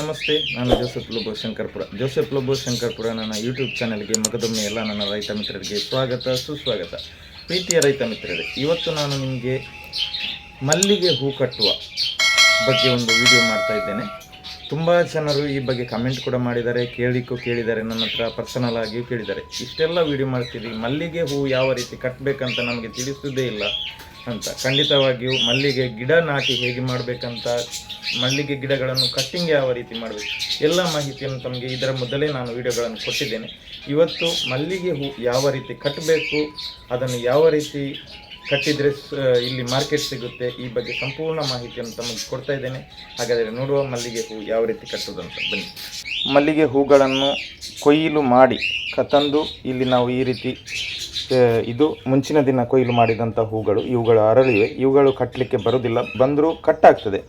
ನಮಸ್ತೆ, ನಾನು ಜೋಸೆಫ್ ಲೋಬೋ ಶಂಕರ್ಪುರ. ಜೋಸೆಫ್ ಲೋಬೋ ಶಂಕರ್ಪುರ, ನನ್ನ ಯೂಟ್ಯೂಬ್ ಚಾನಲ್ಗೆ ಮಗದೊಮ್ಮೆ ಎಲ್ಲ ನನ್ನ ರೈತ ಮಿತ್ರರಿಗೆ ಸ್ವಾಗತ, ಸುಸ್ವಾಗತ. ಪ್ರೀತಿಯ ರೈತ ಮಿತ್ರರೇ, ಇವತ್ತು ನಾನು ನಿಮಗೆ ಮಲ್ಲಿಗೆ ಹೂ ಕಟ್ಟುವ ಬಗ್ಗೆ ಒಂದು ವಿಡಿಯೋ ಮಾಡ್ತಾ ಇದ್ದೇನೆ. ತುಂಬ ಜನರು ಈ ಬಗ್ಗೆ ಕಮೆಂಟ್ ಕೂಡ ಮಾಡಿದ್ದಾರೆ, ಕೇಳಿಕ್ಕೂ ಕೇಳಿದ್ದಾರೆ, ನನ್ನ ಹತ್ರ ಪರ್ಸನಲ್ ಆಗಿಯೂ ಕೇಳಿದ್ದಾರೆ. ಇಷ್ಟೆಲ್ಲ ವಿಡಿಯೋ ಮಾಡ್ತೀವಿ ಮಲ್ಲಿಗೆ ಹೂ ಯಾವ ರೀತಿ ಕಟ್ಟಬೇಕಂತ ನಮಗೆ ತಿಳಿಸುವುದೇ ಇಲ್ಲ ಅಂತ. ಖಂಡಿತವಾಗಿಯೂ ಮಲ್ಲಿಗೆ ಗಿಡ ನಾಟಿ ಹೇಗೆ ಮಾಡಬೇಕಂತ, ಮಲ್ಲಿಗೆ ಗಿಡಗಳನ್ನು ಕಟ್ಟಿಂಗ್ ಯಾವ ರೀತಿ ಮಾಡಬೇಕು, ಎಲ್ಲ ಮಾಹಿತಿಯನ್ನು ತಮಗೆ ಇದರ ಮೊದಲೇ ನಾನು ವಿಡಿಯೋಗಳನ್ನು ಕೊಟ್ಟಿದ್ದೇನೆ. ಇವತ್ತು ಮಲ್ಲಿಗೆ ಹೂ ಯಾವ ರೀತಿ ಕಟ್ಟಬೇಕು ಅದನ್ನು ಯಾವ ರೀತಿ ಕಟ್ಟಿದರೆ ಇಲ್ಲಿ ಮಾರ್ಕೆಟ್ ಸಿಗುತ್ತೆ. ಈ ಬಗ್ಗೆ ಸಂಪೂರ್ಣ ಮಾಹಿತಿಯನ್ನು ತಮಗೆ ಕೊಡ್ತಾ ಇದ್ದೇನೆ. ಹಾಗಾದರೆ ನೋಡುವ ಮಲ್ಲಿಗೆ ಹೂ ಯಾವ ರೀತಿ ಕಟ್ಟುವುದಂತ ಬನ್ನಿ. ಮಲ್ಲಿಗೆ ಹೂಗಳನ್ನು ಕೊಯ್ಲು ಮಾಡಿ ತಂದು ಇಲ್ಲಿ ನಾವು ಈ ರೀತಿ ಇದು ಮುಂಚಿನ ದಿನ ಕೊಯ್ಲು ಮಾಡಿದಂಥ ಹೂಗಳು. ಇವುಗಳು ಅರಳಿವೆ. ಇವುಗಳು ಕಟ್ಟಲಿಕ್ಕೆ ಬರುವುದಿಲ್ಲ. ಬಂದರೂ ಕಟ್ಟಾಗ್ತದೆ.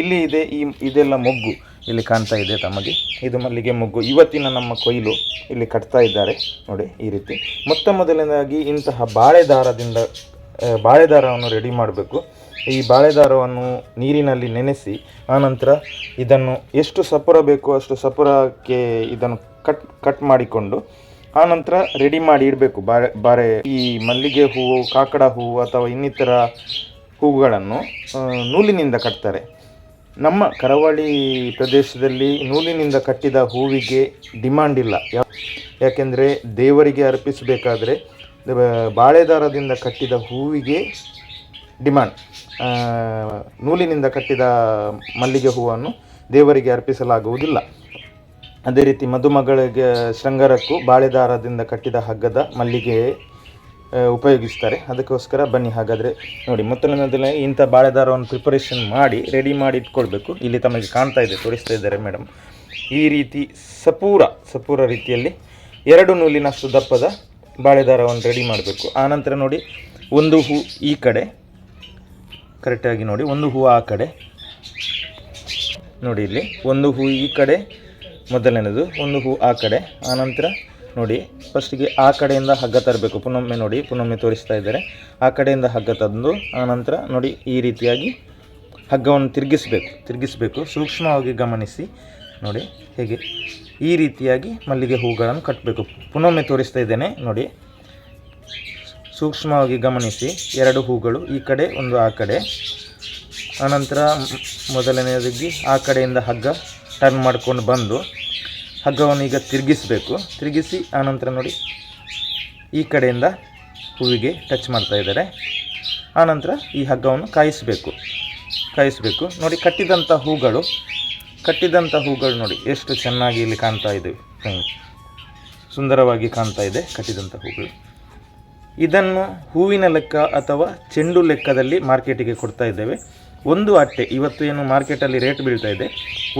ಇಲ್ಲಿ ಇದೆ ಈ, ಇದೆಲ್ಲ ಮೊಗ್ಗು ಇಲ್ಲಿ ಕಾಣ್ತಾ ಇದೆ ತಮಗೆ. ಇದು ಮಲ್ಲಿಗೆ ಮೊಗ್ಗು. ಇವತ್ತಿನ ನಮ್ಮ ಕೊಯ್ಲು ಇಲ್ಲಿ ಕಟ್ತಾ ಇದ್ದಾರೆ. ನೋಡಿ ಈ ರೀತಿ. ಮೊತ್ತ ಮೊದಲನೇದಾಗಿ ಇಂತಹ ಬಾಳೆ ದಾರದಿಂದ ಬಾಳೆ ದಾರವನ್ನು ರೆಡಿ ಮಾಡಬೇಕು. ಈ ಬಾಳೆ ದಾರವನ್ನು ನೀರಿನಲ್ಲಿ ನೆನೆಸಿ, ಆನಂತರ ಇದನ್ನು ಎಷ್ಟು ಸಪುರ ಬೇಕು ಅಷ್ಟು ಸಪುರಕ್ಕೆ ಇದನ್ನು ಕಟ್ ಕಟ್ ಮಾಡಿಕೊಂಡು, ಆನಂತರ ರೆಡಿ ಮಾಡಿ ಇಡಬೇಕು. ಬಾರೆ ಬಾರೆ ಈ ಮಲ್ಲಿಗೆ ಹೂವು, ಕಾಕಡ ಹೂವು ಅಥವಾ ಇನ್ನಿತರ ಹೂವುಗಳನ್ನು ನೂಲಿನಿಂದ ಕಟ್ತಾರೆ. ನಮ್ಮ ಕರಾವಳಿ ಪ್ರದೇಶದಲ್ಲಿ ನೂಲಿನಿಂದ ಕಟ್ಟಿದ ಹೂವಿಗೆ ಡಿಮಾಂಡ್ ಇಲ್ಲ. ಯಾಕೆಂದರೆ ದೇವರಿಗೆ ಅರ್ಪಿಸಬೇಕಾದ್ರೆ ಬಾಳೆ ದಾರದಿಂದ ಕಟ್ಟಿದ ಹೂವಿಗೆ ಡಿಮ್ಯಾಂಡ್ ನೂಲಿನಿಂದ ಕಟ್ಟಿದ ಮಲ್ಲಿಗೆ ಹೂವನ್ನು ದೇವರಿಗೆ ಅರ್ಪಿಸಲಾಗುವುದಿಲ್ಲ. ಅದೇ ರೀತಿ ಮದುಮಗಳಿಗೆ ಶೃಂಗಾರಕ್ಕೂ ಬಾಳೆ ದಾರದಿಂದ ಕಟ್ಟಿದ ಹಗ್ಗದ ಮಲ್ಲಿಗೆ ಉಪಯೋಗಿಸ್ತಾರೆ. ಅದಕ್ಕೋಸ್ಕರ ಬನ್ನಿ ಹಾಗಾದರೆ ನೋಡಿ, ಮೊದಲನೇದಲ್ಲ ಇಂಥ ಬಾಳೆ ದಾರವನ್ನು ಪ್ರಿಪರೇಷನ್ ಮಾಡಿ ರೆಡಿ ಮಾಡಿ ಇಟ್ಕೊಳ್ಬೇಕು. ಇಲ್ಲಿ ತಮಗೆ ಕಾಣ್ತಾ ಇದೆ, ತೋರಿಸ್ತಾ ಇದ್ದಾರೆ ಮೇಡಮ್ ಈ ರೀತಿ ಸಪೂರ ಸಪೂರ ರೀತಿಯಲ್ಲಿ ಎರಡು ನೂಲಿನಷ್ಟು ದಪ್ಪದ ಬಾಳೆ ದಾರವನ್ನು ರೆಡಿ ಮಾಡಬೇಕು. ಆನಂತರ ನೋಡಿ, ಒಂದು ಹೂ ಈ ಕಡೆ. ಕರೆಕ್ಟಾಗಿ ನೋಡಿ, ಒಂದು ಹೂ ಆ ಕಡೆ. ನೋಡಿ ಇಲ್ಲಿ, ಒಂದು ಹೂ ಈ ಕಡೆ, ಮೊದಲನೇದು, ಒಂದು ಹೂ ಆ ಕಡೆ. ಆನಂತರ ನೋಡಿ ಫಸ್ಟಿಗೆ ಆ ಕಡೆಯಿಂದ ಹಗ್ಗ ತರಬೇಕು. ಪುನೊಮ್ಮೆ ನೋಡಿ, ಪುನೊಮ್ಮೆ ತೋರಿಸ್ತಾ ಇದ್ದಾರೆ. ಆ ಕಡೆಯಿಂದ ಹಗ್ಗ ತಂದು ಆನಂತರ ನೋಡಿ, ಈ ರೀತಿಯಾಗಿ ಹಗ್ಗವನ್ನು ತಿರುಗಿಸಬೇಕು. ತಿರುಗಿಸಬೇಕು. ಸೂಕ್ಷ್ಮವಾಗಿ ಗಮನಿಸಿ ನೋಡಿ, ಹೇಗೆ ಈ ರೀತಿಯಾಗಿ ಮಲ್ಲಿಗೆ ಹೂಗಳನ್ನು ಕಟ್ಟಬೇಕು ಪುನೊಮ್ಮೆ ತೋರಿಸ್ತಾ ಇದ್ದೇನೆ, ನೋಡಿ. ಸೂಕ್ಷ್ಮವಾಗಿ ಗಮನಿಸಿ, ಎರಡು ಹೂಗಳು ಈ ಕಡೆ, ಒಂದು ಆ ಕಡೆ. ಆನಂತರ ಮೊದಲನೆಯದಾಗಿ ಆ ಕಡೆಯಿಂದ ಹಗ್ಗ ಟರ್ನ್ ಮಾಡ್ಕೊಂಡು ಬಂದು, ಹಗ್ಗವನ್ನು ಈಗ ತಿರುಗಿಸಬೇಕು. ತಿರುಗಿಸಿ ಆನಂತರ ನೋಡಿ, ಈ ಕಡೆಯಿಂದ ಹೂವಿಗೆ ಟಚ್ ಮಾಡ್ತಾ ಇದ್ದಾರೆ. ಆನಂತರ ಈ ಹಗ್ಗವನ್ನು ಕಾಯಿಸಬೇಕು. ಕಾಯಿಸಬೇಕು. ನೋಡಿ, ಕಟ್ಟಿದಂಥ ಹೂಗಳು ಕಟ್ಟಿದಂಥ ಹೂಗಳು ನೋಡಿ, ಎಷ್ಟು ಚೆನ್ನಾಗಿ ಇಲ್ಲಿ ಕಾಣ್ತಾ ಇದೆ. ಸುಂದರವಾಗಿ ಕಾಣ್ತಾ ಇದೆ ಕಟ್ಟಿದಂಥ ಹೂಗಳು. ಇದನ್ನು ಹೂವಿನ ಲೆಕ್ಕ ಅಥವಾ ಚೆಂಡು ಲೆಕ್ಕದಲ್ಲಿ ಮಾರ್ಕೆಟಿಗೆ ಕೊಡ್ತಾ ಇದ್ದೇವೆ. ಒಂದು ಅಟ್ಟೆ, ಇವತ್ತು ಏನು ಮಾರ್ಕೆಟಲ್ಲಿ ರೇಟ್ ಬೀಳ್ತಾ ಇದೆ.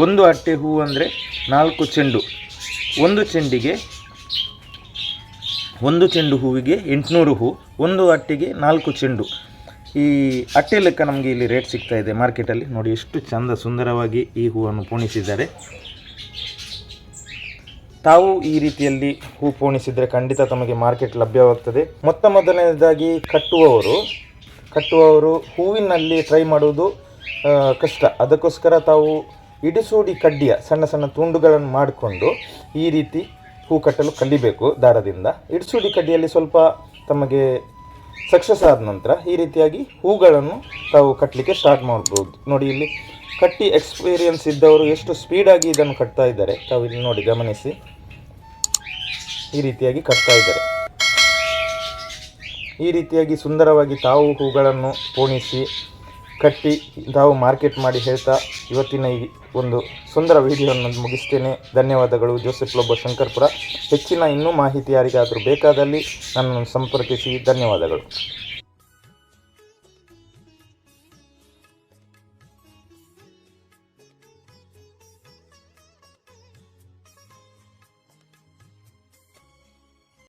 ಒಂದು ಅಟ್ಟೆ ಹೂ ಅಂದರೆ ನಾಲ್ಕು ಚೆಂಡು. ಒಂದು ಚೆಂಡಿಗೆ, ಒಂದು ಚೆಂಡು ಹೂವಿಗೆ ಎಂಟುನೂರು ಹೂ, ಒಂದು ಅಟ್ಟಿಗೆ ನಾಲ್ಕು ಚೆಂಡು. ಈ ಅಟ್ಟೆ ಲೆಕ್ಕ ನಮಗೆ ಇಲ್ಲಿ ರೇಟ್ ಸಿಗ್ತಾ ಇದೆ ಮಾರ್ಕೆಟಲ್ಲಿ ನೋಡಿ ಎಷ್ಟು ಚಂದ ಸುಂದರವಾಗಿ ಈ ಹೂವನ್ನು ಪೋಣಿಸಿದ್ದಾರೆ. ತಾವು ಈ ರೀತಿಯಲ್ಲಿ ಹೂ ಪೋಣಿಸಿದರೆ ಖಂಡಿತ ತಮಗೆ ಮಾರ್ಕೆಟ್ ಲಭ್ಯವಾಗ್ತದೆ. ಮೊತ್ತ ಮೊದಲನೇದಾಗಿ ಕಟ್ಟುವವರು. ಕಟ್ಟುವವರು ಹೂವಿನಲ್ಲಿ ಟ್ರೈ ಮಾಡುವುದು ಕಷ್ಟ. ಅದಕ್ಕೋಸ್ಕರ ತಾವು ಇಡಿಸೂಡಿ ಕಡ್ಡಿಯ ಸಣ್ಣ ಸಣ್ಣ ತುಂಡುಗಳನ್ನು ಮಾಡಿಕೊಂಡು ಈ ರೀತಿ ಹೂ ಕಟ್ಟಲು ಕಲಿಬೇಕು ದಾರದಿಂದ. ಇಡಿಸೂಡಿ ಕಡ್ಡಿಯಲ್ಲಿ ಸ್ವಲ್ಪ ತಮಗೆ ಸಕ್ಸಸ್ ಆದ ನಂತರ ಈ ರೀತಿಯಾಗಿ ಹೂಗಳನ್ನು ತಾವು ಕಟ್ಟಲಿಕ್ಕೆ ಸ್ಟಾರ್ಟ್ ಮಾಡ್ಬೋದು. ನೋಡಿ ಇಲ್ಲಿ ಕಟ್ಟಿ ಎಕ್ಸ್ಪೀರಿಯನ್ಸ್ ಇದ್ದವರು ಎಷ್ಟು ಸ್ಪೀಡಾಗಿ ಇದನ್ನು ಕಟ್ತಾ ಇದ್ದಾರೆ. ತಾವು ಇಲ್ಲಿ ನೋಡಿ ಗಮನಿಸಿ. ಈ ರೀತಿಯಾಗಿ ಕಟ್ತಾ ಇದ್ದಾರೆ. ಈ ರೀತಿಯಾಗಿ ಸುಂದರವಾಗಿ ತಾವು ಹೂಗಳನ್ನು ಪೋಣಿಸಿ ಕಟ್ಟಿ ತಾವು ಮಾರ್ಕೆಟ್ ಮಾಡಿ ಹೇಳ್ತಾ ಇವತ್ತಿನ ಈ ಒಂದು ಸುಂದರ ವಿಡಿಯೋವನ್ನು ಮುಗಿಸ್ತೇನೆ. ಧನ್ಯವಾದಗಳು. ಜೋಸೆಫ್ ಲೊಬ್ಬ ಶಂಕರ್ಪುರ. ಹೆಚ್ಚಿನ ಇನ್ನೂ ಮಾಹಿತಿ ಯಾರಿಗಾದರೂ ಬೇಕಾದಲ್ಲಿ ನನ್ನನ್ನು ಸಂಪರ್ಕಿಸಿ. ಧನ್ಯವಾದಗಳು.